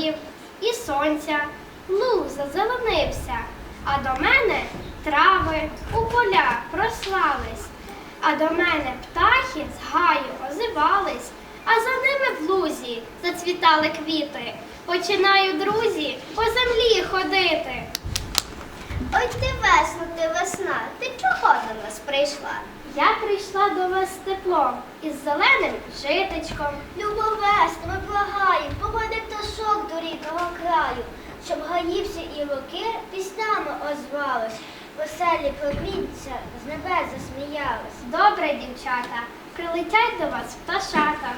дощів і сонця, ну зазеленився, а до мене трави у поля прослались, а до мене птахи з гаю озивались, а за ними в лузі зацвітали квіти. Починаю, друзі, по землі ходити. Ой ти весна, ти весна, ти чого до нас прийшла? Я прийшла до вас з теплом із зеленим житочком. Любов щоб гаївся і луки піснями озвались, веселі промінця з небес засміялись. Добре, дівчата, прилетять до вас пташата.